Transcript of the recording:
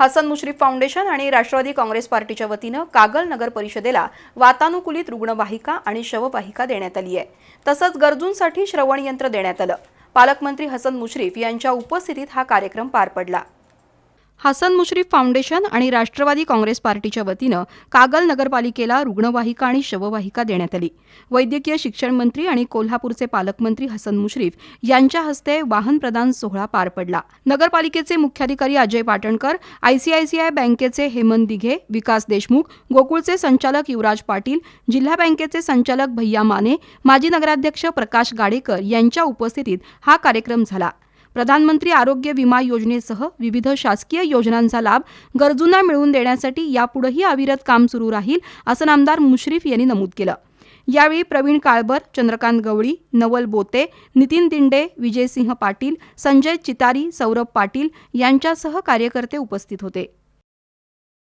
Hasan Mushrif foundation आणि राष्ट्रवादी काँग्रेस पार्टीच्या वतीनं कागल नगर परिषदेला वातानुकूलित रुग्णवाहिका आणि शववाहिका देण्यात आली आहे. तसंच गरजूंसाठी श्रवण यंत्र देण्यात आलं. पालकमंत्री हसन मुश्रीफ यांच्या उपस्थितीत हा कार्यक्रम पार पडला. हसन मुश्रीफ फाउंडेशन आणि राष्ट्रवादी काँग्रेस पार्टीच्या वतीनं कागल नगरपालिकेला रुग्णवाहिका आणि शववाहिका देण्यात आली. वैद्यकीय शिक्षण मंत्री आणि कोल्हापूरचे पालकमंत्री हसन मुश्रीफ यांच्या हस्ते वाहन प्रदान सोहळा पार पडला. नगरपालिकेचे मुख्याधिकारी अजय पाटणकर आयसीआयसीआय बँकेचे हेमंत दिघे विकास देशमुख गोकुळचे संचालक युवराज पाटील जिल्हा बँकेचे संचालक भैया माने माजी नगराध्यक्ष प्रकाश गाडेकर यांच्या उपस्थितीत हा कार्यक्रम झाला. प्रधानमंत्री आरोग्य विमा योजनेसह विविध शासकीय योजनांचा लाभ गरजूंना मिळवून देण्यासाठी यापुढेही अविरत काम सुरू राहील असं नामदार मुश्रीफ यांनी नमूद केलं. यावेळी प्रवीण काळबर चंद्रकांत गवळी नवल बोते नितीन दिंडे विजयसिंह पाटील संजय चितारी सौरभ पाटील यांच्यासह कार्यकर्ते उपस्थित होते.